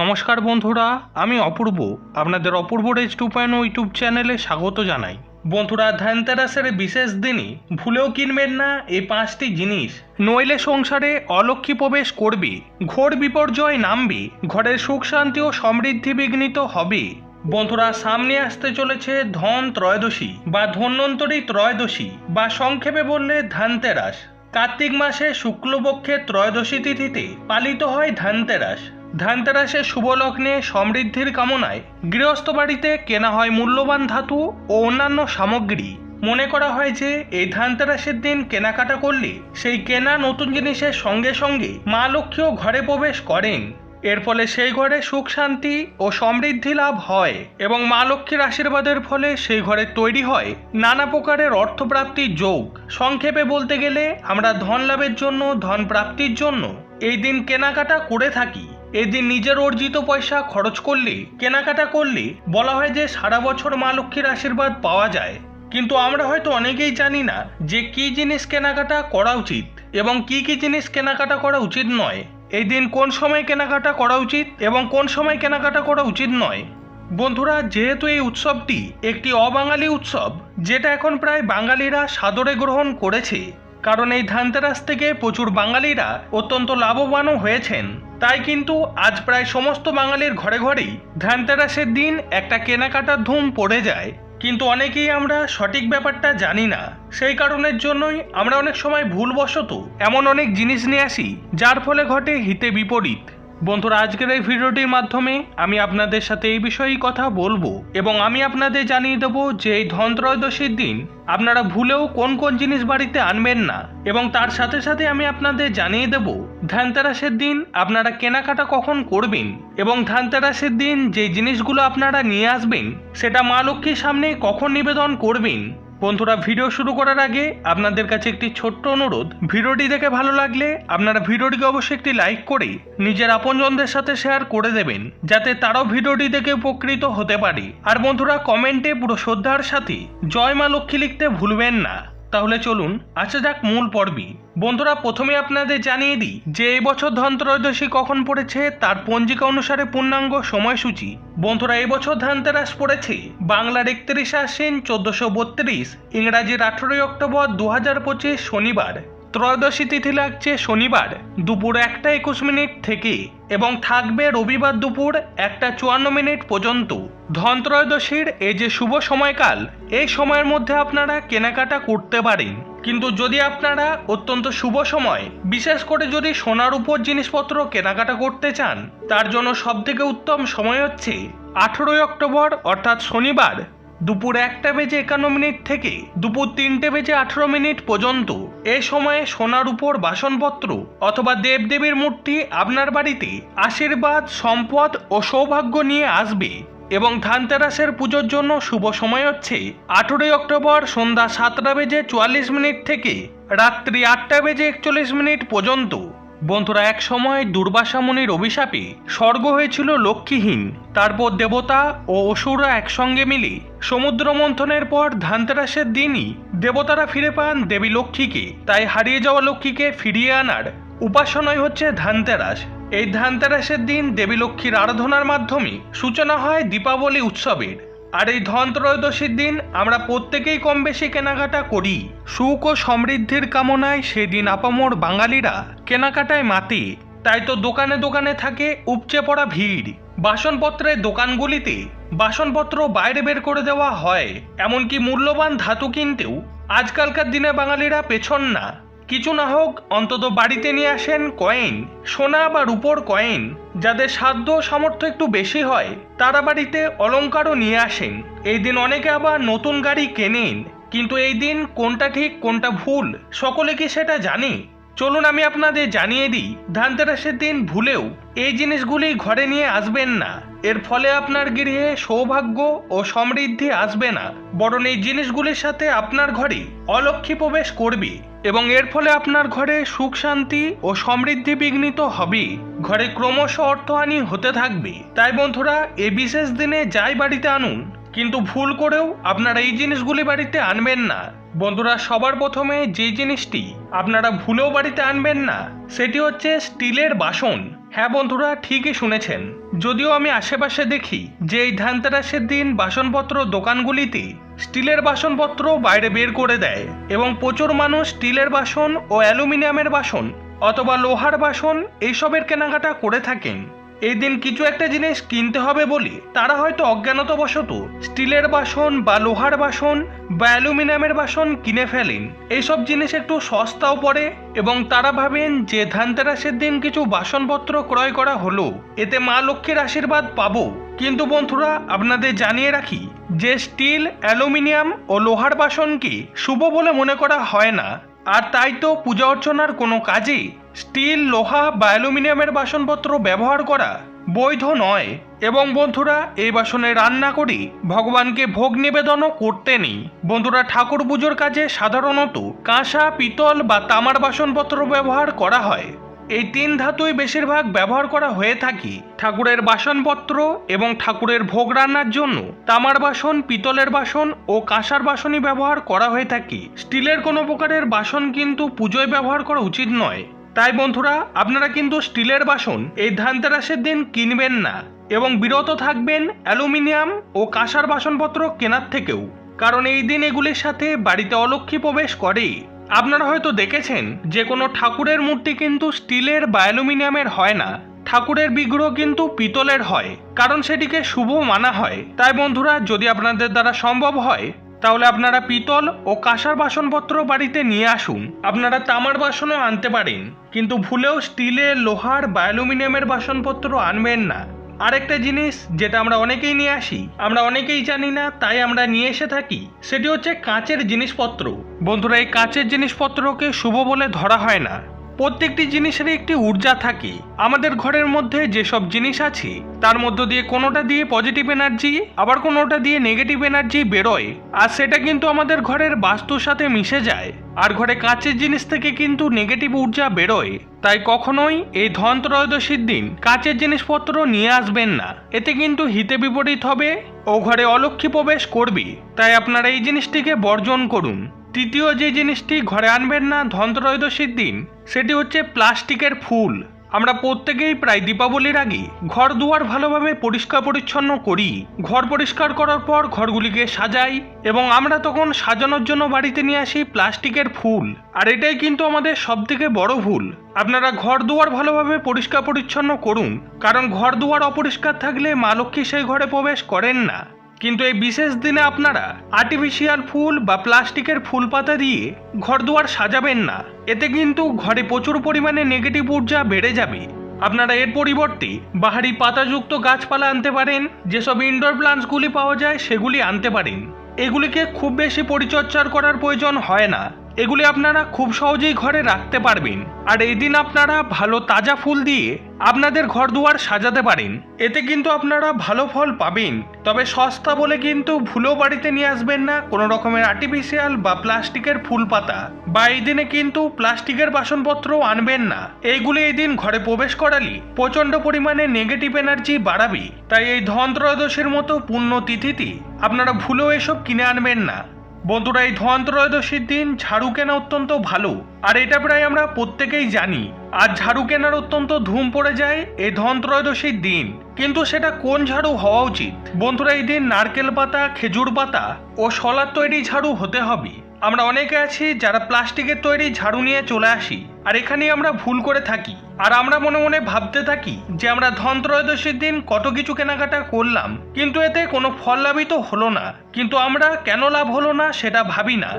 নমস্কার বন্ধুরা, আমি অপূর্ব। আপনাদের Apurba rage to point YouTube চ্যানেলে স্বাগত জানাই। বন্ধুরা ধ্যানতেরাসের বিশেষ দিনে ভুলেও কিনবেন না এই পাঁচটি জিনিস। নইলে সংসারে অলক্ষী প্রবেশ করবে, ঘোর বিপর্যয় নামবে, ঘরের সুখ, শান্তি ও সমৃদ্ধি বিঘ্নিত হবে। বন্ধুরা, সামনে আসতে চলেছে ধন ত্রয়োদশী বা ধন্যন্তরী ত্রয়োদশী বা সংক্ষেপে বললে ধানতেরাস। কার্তিক মাসে শুক্লপক্ষের ত্রয়োদশী তিথিতে পালিত হয় ধানতেরাস। ধানতেরাসের শুভ লগ্নে সমৃদ্ধির কামনায় গৃহস্থ বাড়িতে কেনা হয় মূল্যবান ধাতু ও অন্যান্য সামগ্রী। মনে করা হয় যে, এই ধানতেরাসের দিন কেনাকাটা করলে সেই কেনা নতুন জিনিসের সঙ্গে সঙ্গে মা লক্ষ্মীও ঘরে প্রবেশ করেন। এর ফলে সেই ঘরে সুখ, শান্তি ও সমৃদ্ধি লাভ হয় এবং মা লক্ষ্মীর আশীর্বাদের ফলে সেই ঘরে তৈরি হয় নানা প্রকারের অর্থপ্রাপ্তির যোগ। সংক্ষেপে বলতে গেলে, আমরা ধন লাভের জন্য ধন প্রাপ্তির জন্য এই দিন কেনাকাটা করে থাকি। এই দিন নিজের অর্জিত পয়সা খরচ করলে, কেনাকাটা করলে, বলা হয় যে সারা বছর মা লক্ষ্মীর আশীর্বাদ পাওয়া যায়। কিন্তু আমরা হয়তো অনেকেই জানি না যে কি জিনিস কেনাকাটা করা উচিত এবং কি কি জিনিস কেনাকাটা করা উচিত নয়। এই দিন কোন সময় কেনাকাটা করা উচিত এবং কোন সময় কেনাকাটা করা উচিত নয়। বন্ধুরা, যেহেতু এই উৎসবটি একটি অবাঙালি উৎসব, যেটা এখন প্রায় বাঙালিরা সাদরে গ্রহণ করেছে কারণ এই ধানতেরাস থেকে প্রচুর বাঙালিরা অত্যন্ত লাভবানও হয়েছেন। তাই কিন্তু আজ প্রায় সমস্ত বাঙালির ঘরে ঘরেই ধানতেরাসের দিন একটা কেনাকাটার ধুম পড়ে যায়। কিন্তু অনেকেই আমরা সঠিক ব্যাপারটা জানি না। সেই কারণের জন্যই আমরা অনেক সময় ভুলবশত এমন অনেক জিনিস নিয়ে আসি, যার ফলে ঘটে হিতে বিপরীত। বন্ধুরা, আজকের এই ভিডিওটির মাধ্যমে আমি আপনাদের সাথে এই বিষয়েই কথা বলব এবং আমি আপনাদের জানিয়ে দেবো যে এই ধনত্রয়োদশীর দিন আপনারা ভুলেও কোন কোন জিনিস বাড়িতে আনবেন না এবং তার সাথে সাথে আমি আপনাদের জানিয়ে দেব, ধানতেরাসের দিন আপনারা কেনাকাটা কখন করবেন এবং ধানতেরাসের দিন যে জিনিসগুলো আপনারা নিয়ে আসবেন সেটা মা লক্ষ্মীর সামনে কখন নিবেদন করবেন বন্ধুরা, ভিডিও শুরু করার আগে আপনাদের কাছে একটি ছোট্ট অনুরোধ। ভিডিওটি দেখে ভালো লাগলে আপনারা ভিডিওটিকে অবশ্যই একটি লাইক করে নিজের আপনজনদের সাথে শেয়ার করে দেবেন, যাতে তারাও ভিডিওটি দেখে উপকৃত হতে পারে। আর বন্ধুরা, কমেন্টে পুরো শ্রদ্ধার সাথে জয় মা লক্ষ্মী লিখতে ভুলবেন না। তাহলে চলুন আচ্ছা যাক মূল পর্বই বন্ধুরা, প্রথমে আপনাদের জানিয়ে দিই যে এই বছর ধনত্রয়োদশী কখন পড়েছে, তার পঞ্জিকা অনুসারে পূর্ণাঙ্গ সময়সূচি। বন্ধুরা, এই বছর ধানতেরাস পড়েছে বাংলার একত্রিশে আশ্বিন চোদ্দশো বত্রিশ, ইংরাজির আঠেরোই অক্টোবর দু হাজার পঁচিশ শনিবার। ত্রয়োদশী তিথি লাগছে শনিবার, দুপুর একটা একুশ মিনিট থেকে এবং থাকবে রবিবার দুপুর একটা চুয়ান্ন মিনিট পর্যন্ত। ধনত্রয়োদশীর এই যে শুভ সময়কাল, এই সময়ের মধ্যে আপনারা কেনাকাটা করতে পারেন। কিন্তু যদি আপনারা অত্যন্ত শুভ সময়, বিশেষ করে যদি সোনার উপর জিনিসপত্র কেনাকাটা করতে চান, তার জন্য সবথেকে উত্তম সময় হচ্ছে আঠেরোই অক্টোবর, অর্থাৎ শনিবার দুপুর একটা বেজে একান্ন মিনিট থেকে দুপুর তিনটে বেজে আঠেরো মিনিট পর্যন্ত এ সময়ে সোনার উপর বাসনপত্র অথবা দেবদেবীর মূর্তি আপনার বাড়িতে আশীর্বাদ, সম্পদ ও সৌভাগ্য নিয়ে আসবে এবং ধানতেরাসের পুজোর জন্য শুভ সময় হচ্ছে আঠেরোই অক্টোবর সন্ধ্যা সাতটা বেজে চুয়াল্লিশ মিনিট থেকে রাত্রি আটটা বেজে একচল্লিশ মিনিট পর্যন্ত। বন্ধুরা, এক সময় দুর্বাসা মুনির অভিশাপে স্বর্গ হয়েছিল লক্ষ্মীহীন। তারপর দেবতা ও অসুররা একসঙ্গে মিলে সমুদ্র মন্থনের পর ধানতেরাসের দিনই দেবতারা ফিরে পান দেবী লক্ষ্মীকে। তাই হারিয়ে যাওয়া লক্ষ্মীকে ফিরিয়ে আনার উপাসনাই হচ্ছে ধানতেরাস। এই ধানতেরাসের দিন দেবী লক্ষ্মীর আরাধনার মাধ্যমে সূচনা হয় দীপাবলি উৎসবের। আর এই ধন ত্রয়োদশীর দিন আমরা প্রত্যেকেই কম বেশি কেনাকাটা করি। সুখ ও সমৃদ্ধির কামনায় সেদিন আপামোর বাঙালিরা কেনাকাটায় মাতে। তাই তো দোকানে দোকানে থাকে উপচে পড়া ভিড়। বাসনপত্রের দোকানগুলিতে বাসনপত্র বাইরে বের করে দেওয়া হয়। এমনকি মূল্যবান ধাতু কিনতেও আজকালকার দিনে বাঙালিরা পেছন না। কিছু না হোক, অন্তত বাড়িতে নিয়ে আসেন কয়েন। সোনা বা রূপোর কয়েন, যাদের সাধ্য সামর্থ্য একটু বেশি হয়, তারা বাড়িতে অলঙ্কারও নিয়ে আসেন। এই দিন অনেকে আবার নতুন গাড়ি কেনেন, কিন্তু এই দিন কোনটা ঠিক, কোনটা ভুল, সকলে কি সেটা জানে? চলুন আমি আপনাদের জানিয়ে দিই, ধানতেরাসের দিন ভুলেও এই জিনিসগুলি ঘরে নিয়ে আসবেন না। এর ফলে আপনার গৃহে সৌভাগ্য ও সমৃদ্ধি আসবে না। বরং এই জিনিসগুলির সাথে আপনার ঘরে অলক্ষী প্রবেশ করবে এবং এর ফলে আপনার ঘরে সুখ, শান্তি ও সমৃদ্ধি বিঘ্নিত হবে। ঘরে ক্রমশ অর্থহানি হতে থাকবে। তাই বন্ধুরা এ বিশেষ দিনে যাই বাড়িতে আনুন, কিন্তু ভুল করেও আপনারা এই জিনিসগুলি বাড়িতে আনবেন না। বন্ধুরা, সবার প্রথমে যে জিনিসটি আপনারা ভুলেও বাড়িতে আনবেন না, সেটি হচ্ছে স্টিলের বাসন। হ্যাঁ বন্ধুরা, ঠিকই শুনেছেন। যদিও আমি আশেপাশে দেখি যে এই ধানতেরাসের দিন বাসনপত্র দোকানগুলিতে স্টিলের বাসনপত্র বাইরে বের করে দেয় এবং প্রচুর মানুষ স্টিলের বাসন ও অ্যালুমিনিয়ামের বাসন অথবা লোহার বাসন এইসবের কেনাকাটা করে থাকেন। এই দিন কিছু একটা জিনিস কিনতে হবে বলে। তারা হয়তো অজ্ঞানতাবশত স্টিলের বাসন বা লোহার বাসন বা অ্যালুমিনিয়ামের বাসন কিনে ফেলেন। এইসব জিনিস একটু সস্তাও পড়ে এবং তারা ভাবেন যে ধানতেরাসের দিন কিছু বাসনপত্র ক্রয় করা হলো। এতে মা লক্ষ্মীর আশীর্বাদ পাবো। কিন্তু বন্ধুরা, আপনাদের জানিয়ে রাখি যে স্টিল, অ্যালুমিনিয়াম ও লোহার বাসনকে শুভ বলে মনে করা হয় না। আর তাই তো পূজা অর্চনার কোনো কাজে স্টিল, লোহা বা অ্যালুমিনিয়ামের বাসনপত্র ব্যবহার করা বৈধ নয়। এবং বন্ধুরা, এই বাসনে রান্না করি, ভগবানকে ভোগ নিবেদনও করতে নেই। বন্ধুরা, ঠাকুর পুজোর কাজে সাধারণত কাঁসা, পিতল বা তামার বাসনপত্র ব্যবহার করা হয়। এই তিন ধাতুই বেশিরভাগ ব্যবহার করা হয়ে থাকি ঠাকুরের বাসনপত্র এবং ঠাকুরের ভোগ রান্নার জন্য। তামার বাসন, পিতলের বাসন ও কাঁসার বাসনই ব্যবহার করা হয়ে থাকে। স্টিলের কোনো প্রকারের বাসন কিন্তু পুজোয় ব্যবহার করা উচিত নয়। তাই বন্ধুরা, আপনারা কিন্তু স্টিলের বাসন এই ধানতেরাসের দিন কিনবেন না এবং বিরত থাকবেন অ্যালুমিনিয়াম ও কাঁসার বাসনপত্র কেনার থেকেও। কারণ এই দিন এগুলির সাথে বাড়িতে অলক্ষ্মী প্রবেশ করে আপনারা হয়তো দেখেছেন যে কোনো ঠাকুরের মূর্তি কিন্তু স্টিলের বা অ্যালুমিনিয়ামের হয় না। ঠাকুরের বিগ্রহ কিন্তু পিতলের হয়, কারণ সেটিকে শুভ মানা হয়। তাই বন্ধুরা, যদি আপনাদের দ্বারা সম্ভব হয়, তাহলে আপনারা পিতল ও কাঁসার বাসনপত্র বাড়িতে নিয়ে আসুন। আপনারা তামার বাসনও আনতে পারেন, কিন্তু ভুলেও স্টিলের, লোহার বা অ্যালুমিনিয়ামের বাসনপত্র আনবেন না। আরেকটা জিনিস যেটা আমরা অনেকেই নিয়ে আসি, আমরা অনেকেই জানি না, তাই আমরা নিয়ে এসে থাকি, সেটি হচ্ছে কাঁচের জিনিসপত্র। বন্ধুরা, এই কাঁচের জিনিসপত্রকে শুভ বলে ধরা হয় না। প্রত্যেকটি জিনিসেরই একটি ঊর্জা থাকে। আমাদের ঘরের মধ্যে যেসব জিনিস আছে, তার মধ্য দিয়ে কোনোটা দিয়ে পজিটিভ এনার্জি আবার কোনোটা দিয়ে নেগেটিভ এনার্জি বেরোয়। আর সেটা কিন্তু আমাদের ঘরের বাস্তুর সাথে মিশে যায়। আর ঘরে কাঁচের জিনিস থেকে কিন্তু নেগেটিভ ঊর্জা বেরোয়। তাই কখনোই এই ধন ত্রয়োদশীর দিন কাঁচের জিনিসপত্র নিয়ে আসবেন না। এতে কিন্তু হিতে বিপরীত হবে ও ঘরে অলক্ষ্মী প্রবেশ করবে। তাই আপনারা এই জিনিসটিকে বর্জন করুন। তৃতীয় যে জিনিসটি ঘরে আনবেন না ধনত্রয়োদশীর দিন, সেটি হচ্ছে প্লাস্টিকের ফুল। আমরা প্রত্যেকেই প্রায় দীপাবলির আগে ঘর দুয়ার ভালোভাবে পরিষ্কার পরিচ্ছন্ন করি। ঘর পরিষ্কার করার পর ঘরগুলিকে সাজাই এবং আমরা তখন সাজানোর জন্য বাড়িতে নিয়ে আসি প্লাস্টিকের ফুল। আর এটাই কিন্তু আমাদের সবথেকে বড় ভুল। আপনারা ঘর দুয়ার ভালোভাবে পরিষ্কার পরিচ্ছন্ন করুন, কারণ ঘর দুয়ার অপরিষ্কার থাকলে মা লক্ষ্মী সেই ঘরে প্রবেশ করেন না। কিন্তু এই বিশেষ দিনে আপনারা আর্টিফিশিয়াল ফুল বা প্লাস্টিকের ফুল পাতা দিয়ে ঘরদুয়ার সাজাবেন না। এতে কিন্তু ঘরে প্রচুর পরিমাণে নেগেটিভ ঊর্জা বেড়ে যাবে। আপনারা এর পরিবর্তে বাহারি পাতাযুক্ত গাছপালা আনতে পারেন, যেসব ইনডোর প্লান্টসগুলি পাওয়া যায় সেগুলি আনতে পারেন। এগুলিকে খুব বেশি পরিচর্যার করার প্রয়োজন হয় না। এগুলি আপনারা খুব সহজেই ঘরে রাখতে পারবেন। আর এই দিন আপনারা ভালো তাজা ফুল দিয়ে আপনাদের ঘর দুয়ার সাজাতে পারেন। এতে কিন্তু আপনারা ভালো ফল পাবেন। তবে সস্তা বলে কিন্তু ভুলো বাড়িতে নিয়ে আসবেন না কোনো রকমের আর্টিফিশিয়াল বা প্লাস্টিকের ফুল পাতা। বা এই দিনে কিন্তু প্লাস্টিকের বাসনপত্র আনবেন না। এইগুলি এই দিন ঘরে প্রবেশ করালি প্রচণ্ড পরিমাণে নেগেটিভ এনার্জি বাড়াবে। তাই এই ধন ত্রয়োদশীর মতো পুণ্য তিথিতে আপনারা ভুলেও এসব কিনে আনবেন না। বন্ধুরা, এই ধনত্রয়োদশীর ত্রয়োদশীর দিন ঝাড়ু কেনা অত্যন্ত ভালো। আর এটা প্রায় আমরা প্রত্যেকেই জানি। আর ঝাড়ু কেনার অত্যন্ত ধুম পড়ে যায় এই ধন ত্রয়োদশীর দিন। কিন্তু সেটা কোন ঝাড়ু হওয়া উচিত? বন্ধুরা, এই দিন নারকেল পাতা, খেজুর পাতা ও শলার তৈরি ঝাড়ু হতে হবে। আমরা অনেকে আছি যারা প্লাস্টিকের তৈরি ঝাড়ু নিয়ে চলে আসি। আর এখানেই আমরা ভুল করে থাকি। আর আমরা মনে মনে ভাবতে থাকি যে আমরা ধন ত্রয়োদশীর দিন কত কিছু কেনাকাটা করলাম, কিন্তু এতে কোনো ফল লাভই তো হলো না। কিন্তু আমরা কেন লাভ হলো না সেটা ভাবি না।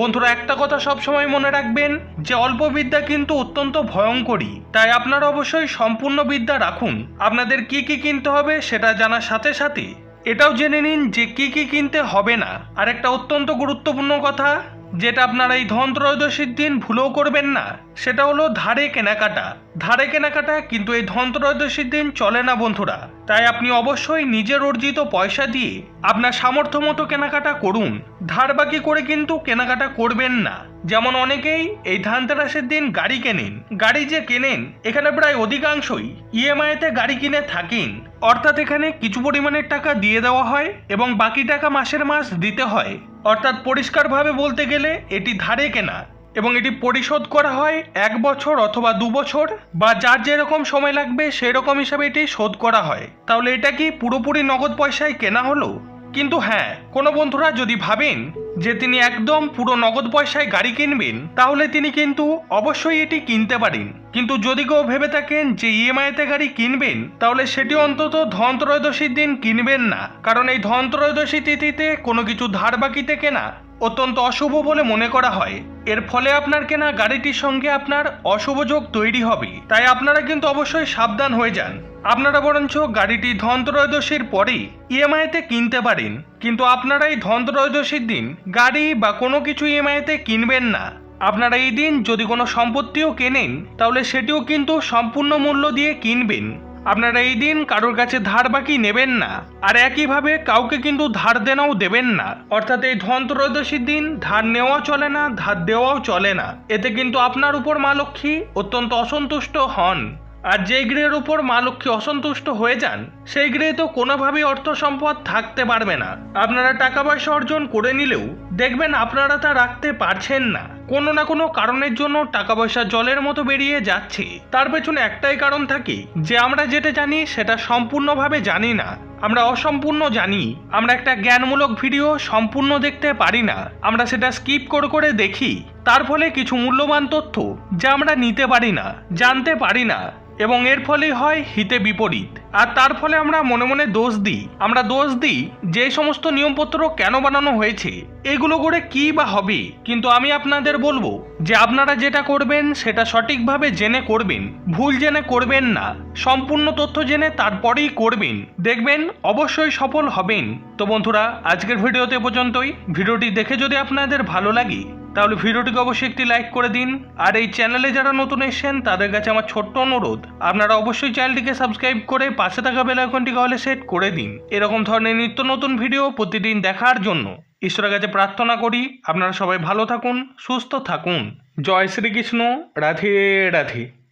বন্ধুরা, একটা কথা সবসময় মনে রাখবেন, যে অল্প বিদ্যা কিন্তু অত্যন্ত ভয়ঙ্করী তাই আপনারা অবশ্যই সম্পূর্ণ বিদ্যা রাখুন। আপনাদের কি কি কিনতে হবে সেটা জানার সাথে সাথে এটাও জেনে নিন যে কি কি কিনতে হবে না। আর একটা অত্যন্ত গুরুত্বপূর্ণ কথা যেটা আপনারা এই ধন ত্রয়োদশীর দিন ভুলেও করবেন না, সেটা হলো ধারে কেনাকাটা। ধারে কেনাকাটা কিন্তু এই ধন ত্রয়োদশীর দিন চলে না বন্ধুরা। তাই আপনি অবশ্যই নিজের অর্জিত পয়সা দিয়ে আপনার সামর্থ্য মতো কেনাকাটা করুন। ধার বাকি করে কিন্তু কেনাকাটা করবেন না। যেমন অনেকেই এই ধানতেরাসের দিন গাড়ি কেনেন। গাড়ি যে কেনেন, এখানে প্রায় অধিকাংশই ইএমআইতে গাড়ি কিনে থাকেন। অর্থাৎ এখানে কিছু পরিমাণের টাকা দিয়ে দেওয়া হয় এবং বাকি টাকা মাসের মাস দিতে হয়। অর্থাৎ পরিষ্কারভাবে বলতে গেলে এটি ধারে কেনা এবং এটি পরিশোধ করা হয় এক বছর অথবা দু বছর বা যার যেরকম সময় লাগবে সেরকম হিসাবে এটি শোধ করা হয়। তাহলে এটা কি পুরোপুরি নগদ পয়সায় কেনা হলো? কিন্তু হ্যাঁ কোনো বন্ধুরা যদি ভাবেন যে তিনি একদম পুরো নগদ পয়সায় গাড়ি কিনবেন, তাহলে তিনি কিন্তু অবশ্যই এটি কিনতে পারেন। কিন্তু যদি কেউ ভেবে থাকেন যে ইএমআইতে গাড়ি কিনবেন, তাহলে সেটি অন্তত ধন ত্রয়োদশীর দিন কিনবেন না। কারণ এই ধন ত্রয়োদশী তিথিতে কোনো কিছু ধার বাকিতে কেনা অত্যন্ত অশুভ বলে মনে করা হয়। এর ফলে আপনার কেনা গাড়িটির সঙ্গে আপনার অশুভ যোগ তৈরি হবে। তাই আপনারা কিন্তু অবশ্যই সাবধান হয়ে যান। আপনারা বরঞ্চ গাড়িটি ধনত্রয়োদশীর পরেই ইএমআইতে কিনতে পারেন। কিন্তু আপনারা এই ধনত্রয়োদশীর দিন গাড়ি বা কোনো কিছু ইএমআইতে কিনবেন না। আপনারা এই দিন যদি কোনো সম্পত্তিও কেনেন, তাহলে সেটিও কিন্তু সম্পূর্ণ মূল্য দিয়ে কিনবেন। আপনারা এই দিন কারোর কাছে ধার বাকি নেবেন না। আর একইভাবে কাউকে কিন্তু ধার দেনাও দেবেন না। অর্থাৎ এই ধনত্রয়োদশীর দিন ধার নেওয়া চলে না, ধার দেওয়াও চলে না। এতে কিন্তু আপনার উপর মা লক্ষ্মী অত্যন্ত অসন্তুষ্ট হন। আর যেই গৃহের উপর মা লক্ষ্মী অসন্তুষ্ট হয়ে যান, সেই গৃহে তো কোনোভাবেই অর্থ সম্পদ থাকতে পারবে না। আপনারা টাকা পয়সা অর্জন করে নিলেও দেখবেন আপনারা তা রাখতে পারছেন না। কোনো না কোনো কারণের জন্য টাকা পয়সা জলের মতো বেরিয়ে যাচ্ছে। তার পেছনে একটাই কারণ থাকে, যে আমরা যেটা জানি সেটা সম্পূর্ণভাবে জানি না। আমরা অসম্পূর্ণ জানি। আমরা একটা জ্ঞানমূলক ভিডিও সম্পূর্ণ দেখতে পারি না। আমরা সেটা স্কিপ করে করে দেখি। তার ফলে কিছু মূল্যবান তথ্য, যা আমরা নিতে পারি না, জানতে পারি না, এবং এর ফলে হয় হিতে বিপরীত। আর তার ফলে আমরা মনে মনে দোষ দিই। আমরা দোষ দিই যে সমস্ত নিয়মপত্র কেন বানানো হয়েছে, এগুলো করে কি বা হবে। কিন্তু আমি আপনাদের বলব যে আপনারা যেটা করবেন, সেটা সঠিকভাবে জেনে করবেন, ভুল জেনে করবেন না। সম্পূর্ণ তথ্য জেনে তারপরেই করবেন। দেখবেন অবশ্যই সফল হবেন। তো বন্ধুরা, আজকের ভিডিওতে পর্যন্তই। ভিডিওটি দেখে যদি আপনাদের ভালো লাগে তাহলে ভিডিওটিকে অবশ্যই একটি লাইক করে দিন। আর এই চ্যানেলে যারা নতুন এসেছেন, তাদের কাছে আমার ছোট্ট অনুরোধ, আপনারা অবশ্যই চ্যানেলটিকে সাবস্ক্রাইব করে পাশে থাকা বেল আইকনটিকে হলে সেট করে দিন। এরকম ধরনের নিত্য নতুন ভিডিও প্রতিদিন দেখার জন্য ঈশ্বরের কাছে প্রার্থনা করি, আপনারা সবাই ভালো থাকুন, সুস্থ থাকুন। জয় শ্রীকৃষ্ণ, রাধে রাধে।